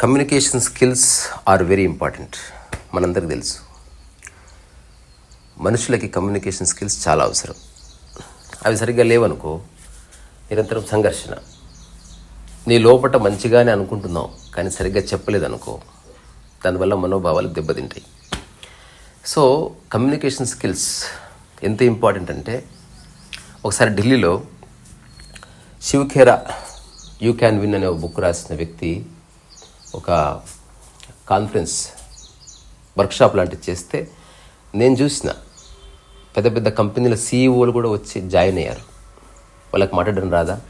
Communication skills are very important మనందరికి తెలుసు. మనుషులకి కమ్యూనికేషన్ స్కిల్స్ చాలా అవసరం. అవి సరిగ్గా లేవనుకో నిరంతరం సంఘర్షణ. నీ లోపట మంచిగానే అనుకుంటున్నావు కానీ సరిగ్గా చెప్పలేదనుకో దానివల్ల మనోభావాలు దెబ్బతింటాయి. సో కమ్యూనికేషన్ స్కిల్స్ ఎంత ఇంపార్టెంట్ అంటే ఒకసారి ఢిల్లీలో శివఖేరా యూ క్యాన్ విన్ అనే ఒక బుక్ రాసిన వ్యక్తి ఒక కాన్ఫరెన్స్ వర్క్షాప్ లాంటిది చేస్తే నేను చూసిన పెద్ద పెద్ద కంపెనీల సీఈఓలు కూడా వచ్చి జాయిన్ అయ్యారు. వాళ్ళకి మాట్లాడడం రాదా?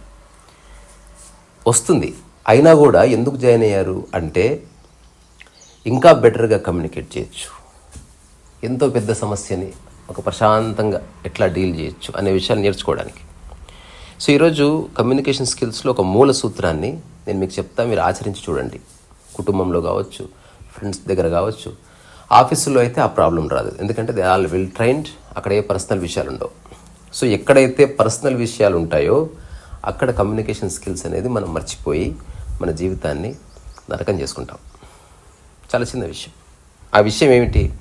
వస్తుంది. అయినా కూడా ఎందుకు జాయిన్ అయ్యారు అంటే ఇంకా బెటర్గా కమ్యూనికేట్ చేయొచ్చు. ఎంతో పెద్ద సమస్యని ఒక ప్రశాంతంగా ఎట్లా డీల్ చేయొచ్చు అనే విషయాలు నేర్చుకోవడానికి. సో ఈరోజు కమ్యూనికేషన్ స్కిల్స్లో ఒక మూల సూత్రాన్ని నేను మీకు చెప్తా మీరు ఆచరించి చూడండి. కుటుంబంలో కావచ్చు ఫ్రెండ్స్ దగ్గర కావచ్చు ఆఫీసులో అయితే ఆ ప్రాబ్లం రాదు. ఎందుకంటే దే ఆల్ వెల్ ట్రైన్డ్ అక్కడ ఏ పర్సనల్ విషయాలు ఉండవు. సో ఎక్కడైతే పర్సనల్ విషయాలు ఉంటాయో అక్కడ కమ్యూనికేషన్ స్కిల్స్ అనేది మనం మర్చిపోయి మన జీవితాన్ని నరకం చేసుకుంటాం. చాలా చిన్న విషయం. ఆ విషయం ఏమిటి?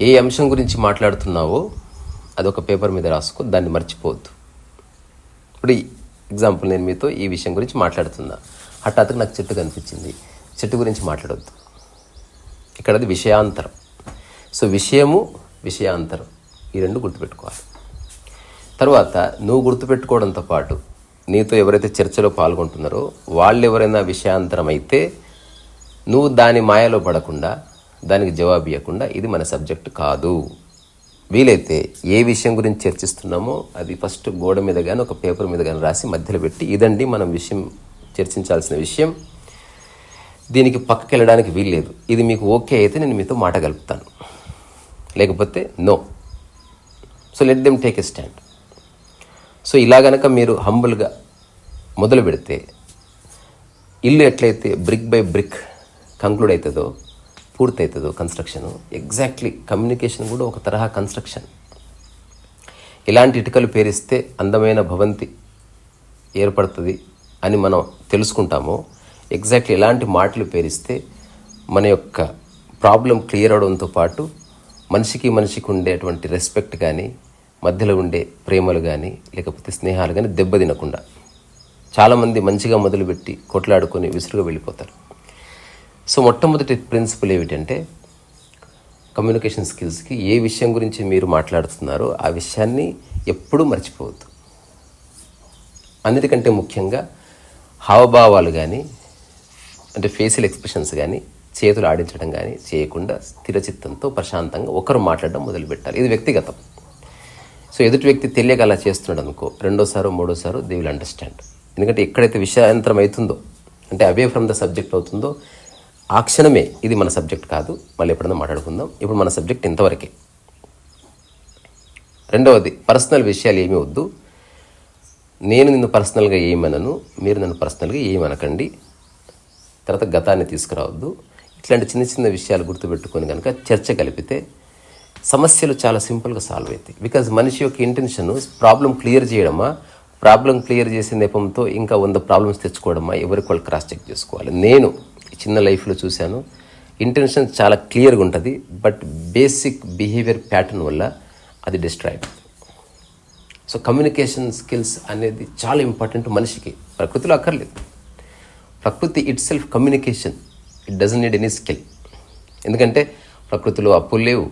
ఏ అంశం గురించి మాట్లాడుతున్నావో అదొక పేపర్ మీద రాసుకో దాన్ని మర్చిపోవద్దు. ఇప్పుడు ఎగ్జాంపుల్ నేను మీతో ఈ విషయం గురించి మాట్లాడుతున్నా. హఠాత్తుగా నాకు చెట్టు కనిపించింది. చెట్టు గురించి మాట్లాడొద్దు. ఇక్కడది విషయాంతరం. సో విషయము విషయాంతరం. ఈ రెండు గుర్తుపెట్టుకోవాలి. తర్వాత నువ్వు గుర్తుపెట్టుకోవడంతో పాటు నీతో ఎవరైతే చర్చలో పాల్గొంటున్నారో వాళ్ళు ఎవరైనా విషయాంతరం అయితే నువ్వు దాని మాయలో పడకుండా దానికి జవాబు ఇవ్వకుండా ఇది మన సబ్జెక్ట్ కాదు. వీలైతే ఏ విషయం గురించి చర్చిస్తున్నామో అది ఫస్ట్ గోడ మీద కానీ ఒక పేపర్ మీద కానీ రాసి మధ్యలో పెట్టి ఇదండి మనం విషయం చర్చించాల్సిన విషయం. దీనికి పక్కకి వెళ్ళడానికి వీల్లేదు. ఇది మీకు ఓకే అయితే నేను మీతో మాట కలుపుతాను లేకపోతే no. So let them take a stand. So ఇలా గనక మీరు హంబుల్గా మొదలు పెడితే ఇల్లు ఎట్లయితే బ్రిక్ బై బ్రిక్ కంక్లూడ్ అవుతుందో పూర్తవుతుందో కన్స్ట్రక్షను కన్స్ట్రక్షన్ ఎగ్జాక్ట్లీ కమ్యూనికేషన్ కూడా ఒక తరహా కన్స్ట్రక్షన్ ఇలాంటి ఇటుకలు పేరిస్తే అందమైన భవంతి ఏర్పడుతుంది అని మనం తెలుసుకుంటామో. ఎగ్జాక్ట్లీ ఎలాంటి మాటలు పేరిస్తే మన యొక్క ప్రాబ్లం క్లియర్ అవడంతో పాటు మనిషికి మనిషికి ఉండేటువంటి రెస్పెక్ట్ కానీ మధ్యలో ఉండే ప్రేమలు కానీ లేకపోతే స్నేహాలు కానీ దెబ్బతినకుండా చాలామంది మంచిగా మొదలుపెట్టి కొట్లాడుకొని విసురుగా వెళ్ళిపోతారు. సో మొట్టమొదటి ప్రిన్సిపల్ ఏమిటంటే కమ్యూనికేషన్ స్కిల్స్కి ఏ విషయం గురించి మీరు మాట్లాడుతున్నారో ఆ విషయాన్ని ఎప్పుడూ మర్చిపోవద్దు. అన్నిటికంటే ముఖ్యంగా హావభావాలు కానీ అంటే ఫేషియల్ ఎక్స్ప్రెషన్స్ కానీ చేతులు ఆడించడం కానీ చేయకుండా స్థిరచిత్తంతో ప్రశాంతంగా ఒకరు మాట్లాడడం మొదలుపెట్టాలి. ఇది వ్యక్తిగతం. సో ఎదుటి వ్యక్తి తెలియక అలా చేస్తున్నాడు అనుకో రెండోసారో మూడోసారో దే విల్ అండర్స్టాండ్ ఎందుకంటే ఎక్కడైతే విషయాంతరం అవుతుందో అంటే అవే ఫ్రమ్ ద సబ్జెక్ట్ అవుతుందో ఆ క్షణమే ఇది మన సబ్జెక్ట్ కాదు. మళ్ళీ ఎప్పుడన్నా మాట్లాడుకుందాం. ఇప్పుడు మన సబ్జెక్ట్ ఇంతవరకే. రెండవది పర్సనల్ విషయాలు ఏమీ వద్దు. నేను నిన్ను పర్సనల్గా ఏమనను మీరు నన్ను పర్సనల్గా ఏమనకండి. తర్వాత గతాన్ని తీసుకురావద్దు. ఇట్లాంటి చిన్న చిన్న విషయాలు గుర్తుపెట్టుకొని కనుక చర్చ కలిపితే సమస్యలు చాలా సింపుల్గా సాల్వ్ అవుతాయి. బికాజ్ మనిషి యొక్క ఇంటెన్షన్ ప్రాబ్లం క్లియర్ చేయడమా? ప్రాబ్లం క్లియర్ చేసే నెపంతో ఇంకా వంద ప్రాబ్లమ్స్ తెచ్చుకోవడమా? ఎవరికి వాళ్ళు క్రాస్ చెక్ చేసుకోవాలి? నేను చిన్న లైఫ్లో చూశాను. ఇంటెన్షన్ చాలా క్లియర్గా ఉంటుంది. బట్ బేసిక్ బిహేవియర్ ప్యాటర్న్ వల్ల అది డిస్ట్రాయ్ సో కమ్యూనికేషన్ స్కిల్స్ అనేది చాలా ఇంపార్టెంట్ మనిషికి. ప్రకృతిలో అక్కర్లేదు. ప్రకృతి itself communication it doesn't need any skill ఎందుకంటే ప్రకృతిలో అప్పులు లేవు.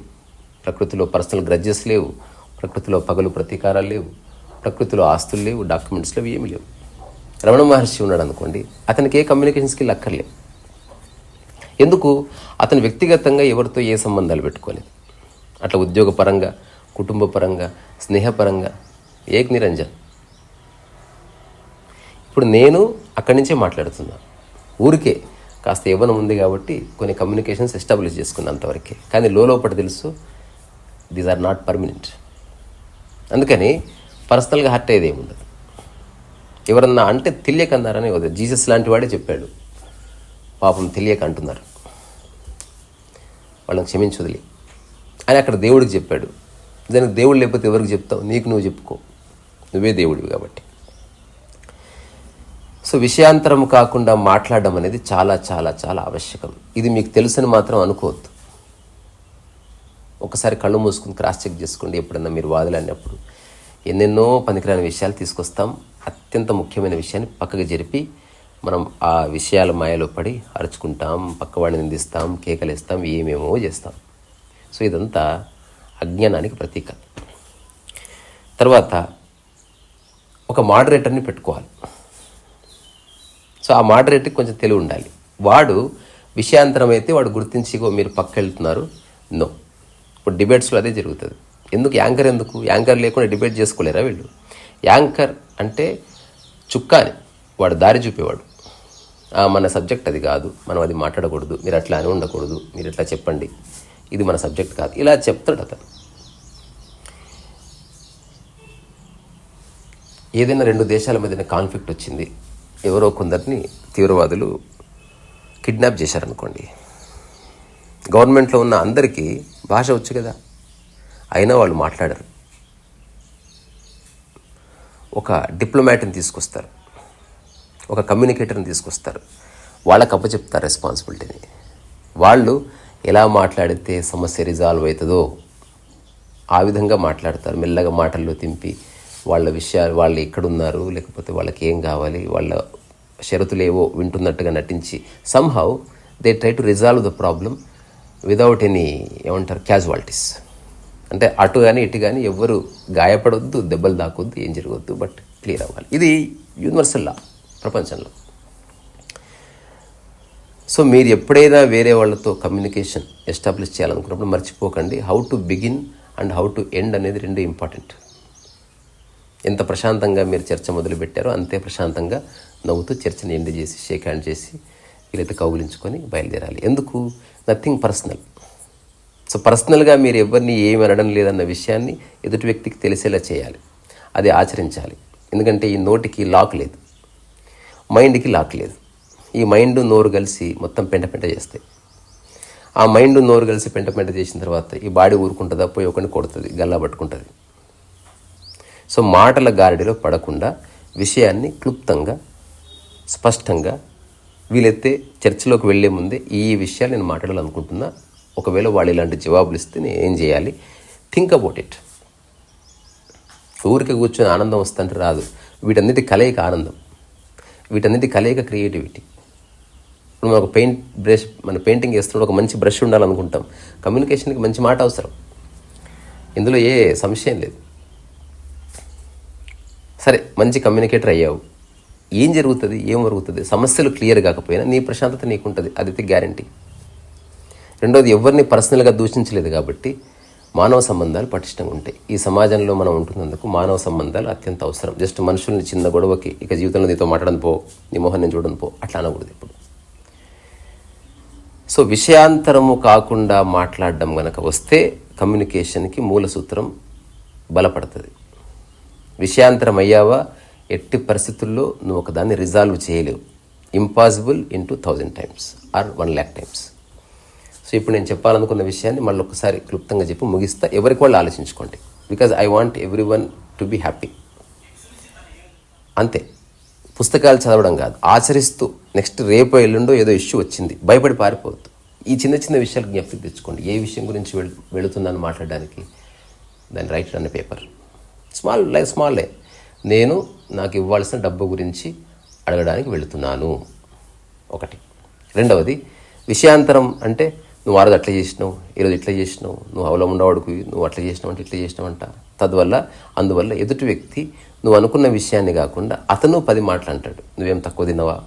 ప్రకృతిలో పర్సనల్ గ్రడ్జెస్ లేవు. ప్రకృతిలో పగలు ప్రతీకారాలు లేవు. ప్రకృతిలో ఆస్తులు లేవు. డాక్యుమెంట్స్ లేవు. ఏమీ లేవు. రమణ మహర్షి ఉన్నాడు అనుకోండి. అతనికి ఏ కమ్యూనికేషన్ స్కిల్ అక్కర్లేదు. ఎందుకు? అతను వ్యక్తిగతంగా ఎవరితో ఏ సంబంధాలు పెట్టుకోలేదు. అట్లా ఉద్యోగపరంగా కుటుంబపరంగా స్నేహపరంగా ఏక్ నిరంజన్. ఇప్పుడు నేను అక్కడి నుంచే మాట్లాడుతున్నా. ఊరికే కాస్త యవ్వనం ఉంది కాబట్టి కొన్ని కమ్యూనికేషన్స్ ఎస్టాబ్లిష్ చేసుకున్నంతవరకే కానీ లోపల తెలుసు దీస్ ఆర్ నాట్ పర్మనెంట్. అందుకని పర్సనల్గా హర్ట్ అయ్యేది ఏముండదు. ఎవరన్నా అంటే తెలియక అన్నారని జీసస్ లాంటి వాడే చెప్పాడు. పాపం తెలియక అంటున్నారు. వాళ్ళని క్షమించదులే అని అక్కడ దేవుడికి చెప్పాడు. దానికి దేవుడు లేకపోతే ఎవరికి చెప్తావు? నీకు నువ్వు చెప్పుకో. నువ్వే దేవుడివి కాబట్టి. సో విషయాంతరం కాకుండా మాట్లాడడం అనేది చాలా చాలా చాలా ఆవశ్యకం. ఇది మీకు తెలుసని మాత్రం అనుకోవద్దు. ఒకసారి కళ్ళు మూసుకుని క్రాస్ చెక్ చేసుకోండి ఎప్పుడన్నా మీరు వాదులన్నప్పుడు ఎన్నెన్నో పనికిరాని విషయాలు తీసుకొస్తాం. అత్యంత ముఖ్యమైన విషయాన్ని పక్కకు జరిపి మనం ఆ విషయాల మాయలో పడి అరుచుకుంటాం పక్కవాడిని నిందిస్తాం కేకలేస్తాం ఏమేమో చేస్తాం. సో ఇదంతా అజ్ఞానానికి ప్రతీక. తర్వాత ఒక మాడరేటర్ని పెట్టుకోవాలి. సో ఆ మాడరేటర్కి కొంచెం తెలివి ఉండాలి. వాడు విషయాంతరం అయితే వాడు గుర్తించిగో మీరు పక్క వెళ్తున్నారు నో ఇప్పుడు డిబేట్స్లో అదే జరుగుతుంది. ఎందుకు? యాంకర్ ఎందుకు? యాంకర్ లేకుండా డిబేట్ చేసుకోలేరా వీళ్ళు? యాంకర్ అంటే చుక్కాని. వాడు దారి చూపేవాడు. మన సబ్జెక్ట్ అది కాదు. మనం అది మాట్లాడకూడదు. మీరు అట్లా అని ఉండకూడదు. మీరు ఇట్లా చెప్పండి. ఇది మన సబ్జెక్ట్ కాదు. ఇలా చెప్తాడు అతను. ఏదైనా రెండు దేశాల మధ్యన కాన్ఫ్లిక్ట్ వచ్చింది. ఎవరో కొందరిని తీవ్రవాదులు కిడ్నాప్ చేశారనుకోండి. గవర్నమెంట్లో ఉన్న అందరికీ భాష వచ్చు కదా. అయినా వాళ్ళు మాట్లాడరు. ఒక డిప్లొమాట్ని తీసుకొస్తారు. ఒక కమ్యూనికేటర్ని తీసుకొస్తారు. వాళ్ళకి అప్పచెప్తారు రెస్పాన్సిబిలిటీని వాళ్ళు ఎలా మాట్లాడితే సమస్య రిజాల్వ్ అవుతుందో ఆ విధంగా మాట్లాడతారు. మెల్లగా మాటల్లో తింపి వాళ్ళ విషయాలు వాళ్ళు ఎక్కడున్నారు లేకపోతే వాళ్ళకి ఏం కావాలి వాళ్ళ షరతులు ఏవో వింటున్నట్టుగా నటించి somehow they try to resolve the problem without any ఏమంటారు క్యాజువాలిటీస్ అంటే అటు కానీ ఇటు కానీ ఎవ్వరు గాయపడొద్దు దెబ్బలు దాకొద్దు ఏం జరగవద్దు బట్ క్లియర్ అవ్వాలి. ఇది యూనివర్సల్ లా ప్రపంచంలో. సో మీరు ఎప్పుడైనా వేరే వాళ్ళతో కమ్యూనికేషన్ ఎస్టాబ్లిష్ చేయాలనుకున్నప్పుడు మర్చిపోకండి. How to begin and how to end అనేది రెండు ఇంపార్టెంట్. ఎంత ప్రశాంతంగా మీరు చర్చ మొదలుపెట్టారో అంతే ప్రశాంతంగా నవ్వుతూ చర్చని ఎండ్ చేసి షేక్ హ్యాండ్ చేసి వీలైతే కౌగులించుకొని బయలుదేరాలి. ఎందుకు? Nothing personal. సో పర్సనల్గా మీరు ఎవరిని ఏమి అనడం లేదన్న విషయాన్ని ఎదుటి వ్యక్తికి తెలిసేలా చేయాలి. అది ఆచరించాలి. ఎందుకంటే ఈ నోటికి లాక్ లేదు. మైండ్కి లాక్ లేదు. ఈ మైండ్ నోరు కలిసి మొత్తం పెంట పెంట చేస్తాయి. ఆ మైండ్ నోరు కలిసి పెంట పెంట చేసిన తర్వాత ఈ బాడీ ఊరుకుంటుందా? పోయి ఒకరిని కొడుతుంది గల్లా పట్టుకుంటుంది. సో మాటల గారడిలో పడకుండా విషయాన్ని క్లుప్తంగా స్పష్టంగా వీలైతే చర్చలోకి వెళ్ళే ముందే ఈ విషయాలు నేను మాట్లాడాలనుకుంటున్నా. ఒకవేళ వాళ్ళు ఇలాంటి జవాబులు ఇస్తే నేను ఏం చేయాలి? థింక్ అబౌట్ ఇట్ ఊరికి కూర్చొని ఆనందం వస్తుంటే రాదు. వీటన్నిటి కలయిక ఆనందం. వీటన్నిటి కలయిక క్రియేటివిటీ. ఇప్పుడు ఒక పెయింట్ బ్రష్ మన పెయింటింగ్ వేస్తున్నప్పుడు ఒక మంచి బ్రష్ ఉండాలనుకుంటాం. కమ్యూనికేషన్కి మంచి మాట అవసరం. ఇందులో ఏ సంశయం లేదు. సరే మంచి కమ్యూనికేటర్ అయ్యావు. ఏం జరుగుతుంది? ఏం జరుగుతుంది? సమస్యలు క్లియర్ కాకపోయినా నీ ప్రశాంతత నీకుంటుంది. అది గ్యారంటీ. రెండోది ఎవరిని పర్సనల్గా దూషించలేదు కాబట్టి మానవ సంబంధాలు పటిష్టంగా ఉంటాయి. ఈ సమాజంలో మనం ఉంటున్నందుకు మానవ సంబంధాలు అత్యంత అవసరం. జస్ట్ మనుషుల్ని చిన్న గొడవకి ఇక జీవితంలో నీతో మాట్లాడను పో నీ మొహం నేను చూడను పో అట్లా అనకూడదు ఇప్పుడు సో విషయాంతరము కాకుండా మాట్లాడడం కనుక వస్తే కమ్యూనికేషన్కి మూల సూత్రం బలపడుతుంది. విషయాంతరం అయ్యావా? ఎట్టి పరిస్థితుల్లో నువ్వు ఒకదాన్ని రిజాల్వ్ చేయలేవు. Impossible in two thousand times or one lakh times. So ఇప్పుడు నేను చెప్పాలనుకున్న విషయాన్ని మళ్ళీ ఒకసారి క్లుప్తంగా చెప్పి ముగిస్తా. ఎవరికి వాళ్ళు ఆలోచించుకోండి. Because I want everyone to be happy అంతే. పుస్తకాలు చదవడం కాదు. ఆచరిస్తూ నెక్స్ట్ రేపు ఎల్లుండో ఏదో ఇష్యూ వచ్చింది. భయపడి పారిపోవద్దు. ఈ చిన్న చిన్న విషయాలు జ్ఞప్తికి తెచ్చుకోండి. ఏ విషయం గురించి వెళ్ వెళుతున్నాను మాట్లాడడానికి దాన్ని రైట్ అనే పేపర్ స్మాల్ లైక్ స్మాలే నేను నాకు ఇవ్వాల్సిన డబ్బు గురించి అడగడానికి వెళుతున్నాను. ఒకటి. రెండవది విషయాంతరం అంటే నువ్వు ఆ రోజు అట్లా చేసినావు ఈరోజు ఇట్లా చేసినావు నువ్వు అవలో ఉండవాడుకు నువ్వు అట్లా చేసినావు అంటే ఇట్లా చేసినావంట తద్వల్ల అందువల్ల ఎదుటి వ్యక్తి నువ్వు అనుకున్న విషయాన్ని కాకుండా అతను పది మాటలు అంటాడు. నువ్వేం తక్కువ తిన్నావా?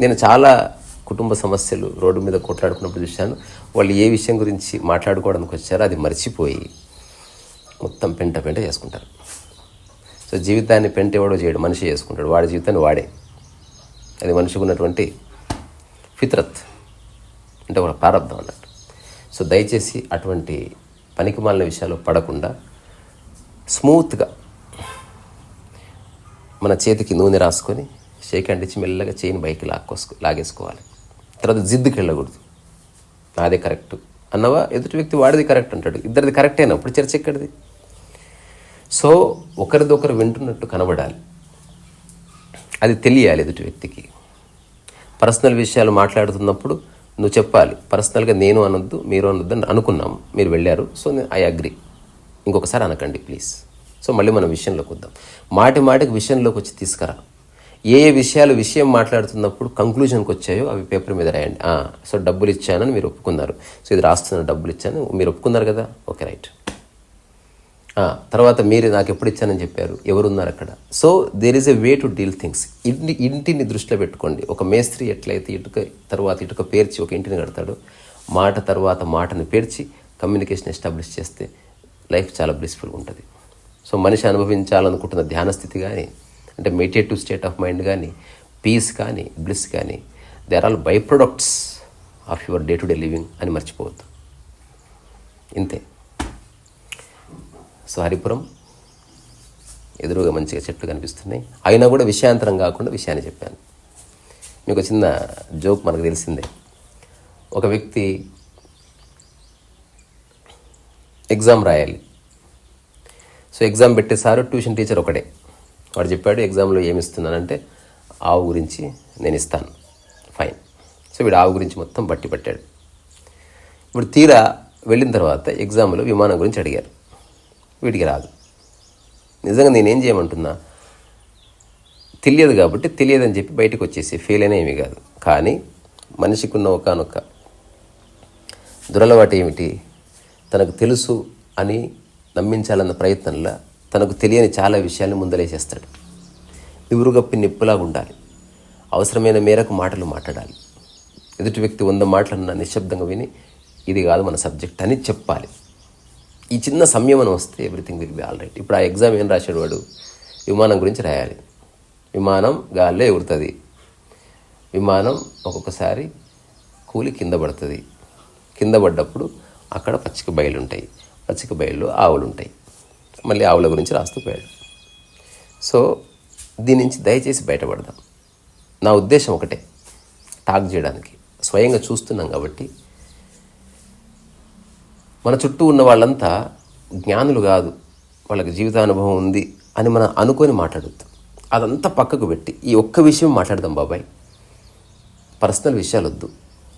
నేను చాలా కుటుంబ సమస్యలు రోడ్డు మీద కొట్లాడుకున్నప్పుడు చూశాను. వాళ్ళు ఏ విషయం గురించి మాట్లాడుకోవడానికి వచ్చారో అది మర్చిపోయి మొత్తం పెంట పెంట చేసుకుంటారు. సో జీవితాన్ని పెంట ఎవడో చేయడు మనిషి చేసుకుంటాడు. వాడి జీవితాన్ని వాడే. అది మనిషికి ఉన్నటువంటి ఫిత్రత్. అంటే ఒక ప్రారంభం అన్నట్టు. సో దయచేసి అటువంటి పనికిమాలిన విషయాలు పడకుండా స్మూత్గా మన చేతికి నూనె రాసుకొని షేక్ హ్యాండ్ ఇచ్చి మెల్లగా చేయిని బైక్ లాక్కోసుకో లాగేసుకోవాలి. తర్వాత జిద్దుకి వెళ్ళకూడదు. నాదే కరెక్ట్ అన్నవా? ఎదుటి వ్యక్తి వాడిది కరెక్ట్ అంటాడు. ఇద్దరిది కరెక్ట్ అయినప్పుడు చర్చ ఎక్కడిది? సో ఒకరిదొకరు వింటున్నట్టు కనబడాలి. అది తెలియాలి ఎదుటి వ్యక్తికి. పర్సనల్ విషయాలు మాట్లాడుతున్నప్పుడు నువ్వు చెప్పాలి. పర్సనల్గా నేను అనొద్దు మీరు అనొద్దు అని అనుకున్నాము మీరు వెళ్ళారు. సో ఐ అగ్రి ఇంకొకసారి అనకండి ప్లీజ్ సో మళ్ళీ మనం విషయంలోకి వద్దాం. మాటి మాటికి విషయంలోకి వచ్చి తీసుకురా. ఏ ఏ విషయాలు విషయం మాట్లాడుతున్నప్పుడు కంక్లూజన్కి వచ్చాయో అవి పేపర్ మీద రాయండి. సో డబ్బులు ఇచ్చానని మీరు ఒప్పుకున్నారు. సో ఇది రాస్తున్న డబ్బులు ఇచ్చాను. మీరు ఒప్పుకున్నారు కదా? ఓకే రైట్ తర్వాత మీరు నాకు ఎప్పుడు ఇచ్చానని చెప్పారు. ఎవరున్నారు అక్కడ? So there is a way to deal things ఇంటి ఇంటిని దృష్టిలో పెట్టుకోండి. ఒక మేస్త్రి ఎట్లయితే ఇటుక తర్వాత ఇటుక పేర్చి ఒక ఇంటిని కడతాడో మాట తర్వాత మాటని పేర్చి కమ్యూనికేషన్ ఎస్టాబ్లిష్ చేస్తే లైఫ్ చాలా బ్లిస్ఫుల్గా ఉంటుంది. సో మనిషి అనుభవించాలనుకుంటున్న ధ్యాన స్థితి కానీ అంటే మెడిటేటివ్ స్టేట్ ఆఫ్ మైండ్ కానీ పీస్ కానీ బ్లిస్ కానీ they are all by products of your day to day living అని మర్చిపోవద్దు. ఇంతే. సో హరిపురం ఎదురుగా మంచిగా చెట్లు కనిపిస్తున్నాయి. అయినా కూడా విషయాంతరం కాకుండా విషయాన్ని చెప్పాను. మీకు చిన్న జోక్ మనకు తెలిసిందే. ఒక వ్యక్తి ఎగ్జామ్ రాయాలి. సో ఎగ్జామ్ పెట్టే సారు ట్యూషన్ టీచర్ ఒకటే వాడు చెప్పాడు ఎగ్జామ్లో ఏమి ఇస్తున్నానంటే ఆవు గురించి నేను ఇస్తాను. ఫైన్. సో వీడు ఆవు గురించి మొత్తం బట్టి పట్టాడు. ఇప్పుడు తీరా వెళ్ళిన తర్వాత ఎగ్జామ్లో విమానం గురించి అడిగారు. వీటికి రాదు. నిజంగా నేనేం చేయమంటున్నా? తెలియదు కాబట్టి తెలియదని చెప్పి బయటకు వచ్చేసి ఫెయిల్ అయినా ఏమీ కాదు. కానీ మనిషికున్న ఒకనొక దురలవాటు ఏమిటి? తనకు తెలుసు అని నమ్మించాలన్న ప్రయత్నంలో తనకు తెలియని చాలా విషయాల్ని ముందలేసేస్తాడు. నివురుగప్పి నిప్పులాగా ఉండాలి. అవసరమైన మేరకు మాటలు మాట్లాడాలి. ఎదుటి వ్యక్తి వంద మాటలన్నా నిశ్శబ్దంగా విని ఇది కాదు మన సబ్జెక్ట్ అని చెప్పాలి. ఈ చిన్న సంయమనం వస్తే everything will be all right ఇప్పుడు ఆ ఎగ్జామ్ ఏం రాశాడు వాడు? విమానం గురించి రాయాలి. విమానం గాల్లో ఎగురుతుంది. విమానం ఒక్కొక్కసారి కూలి కింద పడుతుంది. కింద పడ్డప్పుడు అక్కడ పచ్చిక బయలు ఉంటాయి పచ్చిక బయళ్ళు ఆవులు ఉంటాయి మళ్ళీ ఆవుల గురించి రాస్తూ పోయాడు. సో దీని నుంచి దయచేసి బయటపడదాం. నా ఉద్దేశం ఒకటే. టాక్ చేయడానికి. స్వయంగా చూస్తున్నాం కాబట్టి మన చుట్టూ ఉన్న వాళ్ళంతా జ్ఞానులు కాదు. వాళ్ళకి జీవితానుభవం ఉంది అని మనం అనుకొని మాట్లాడొద్దు. అదంతా పక్కకు పెట్టి ఈ ఒక్క విషయం మాట్లాడదాం బాబాయ్. పర్సనల్ విషయాలు వద్దు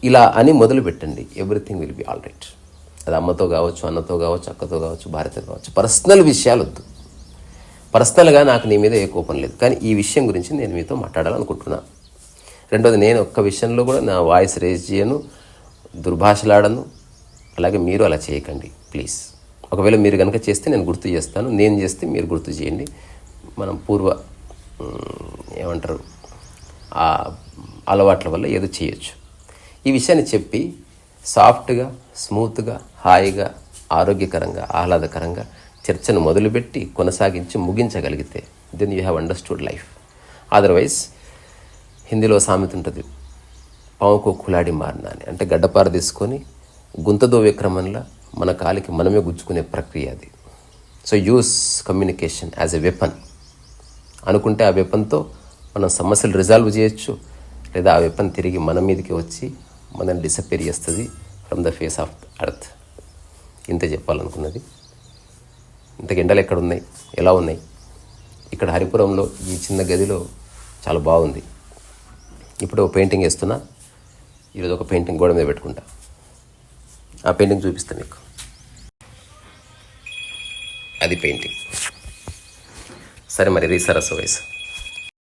ఇలా అని మొదలు పెట్టండి. Everything will be all right. అది అమ్మతో కావచ్చు అన్నతో కావచ్చు అక్కతో కావచ్చు భార్యతో కావచ్చు. పర్సనల్ విషయాలు వద్దు పర్సనల్గా నాకు నీ మీద ఏ కోపం లేదు. కానీ ఈ విషయం గురించి నేను మీతో మాట్లాడాలనుకుంటున్నాను రెండోది నేను ఒక్క విషయంలో కూడా నా వాయిస్ రేజ్ చేయను దుర్భాషలాడను. అలాగే మీరు అలా చేయకండి ప్లీజ్ ఒకవేళ మీరు కనుక చేస్తే నేను గుర్తు చేస్తాను నేను చేస్తే మీరు గుర్తు చేయండి. మనం పూర్వ ఏమంటారు ఆ అలవాట్ల వల్ల ఏదో చేయొచ్చు. ఈ విషయాన్ని చెప్పి సాఫ్ట్గా స్మూత్గా హాయిగా ఆరోగ్యకరంగా ఆహ్లాదకరంగా చర్చను మొదలుపెట్టి కొనసాగించి ముగించగలిగితే then you have understood life otherwise హిందీలో సామెత ఉంటుంది పావుకో కులాడి మారినా అని అంటే గడ్డపార తీసుకొని గుంతదోవే క్రమంలో మన కాలికి మనమే గుచ్చుకునే ప్రక్రియ అది. So use communication as a weapon అనుకుంటే ఆ వెపన్తో మనం సమస్యలు రిజాల్వ్ చేయొచ్చు లేదా ఆ వెపన్ తిరిగి మన మీదకి వచ్చి మనల్ని డిసపేర్ చేస్తుంది from the face of earth ఇంతే చెప్పాలనుకున్నది. ఇంత ఎండలు ఎక్కడ ఉన్నాయి? ఎలా ఉన్నాయి? ఇక్కడ హరిపురంలో ఈ చిన్న గదిలో చాలా బాగుంది. ఇప్పుడు ఒక పెయింటింగ్ వేస్తున్నా ఈరోజు ఒక పెయింటింగ్ గోడ మీద పెట్టుకుంటా. ఆ పెయింటింగ్ చూపిస్తాను మీకు అది పెయింటింగ్. సరే మరి ఇది సరస్సు వయసు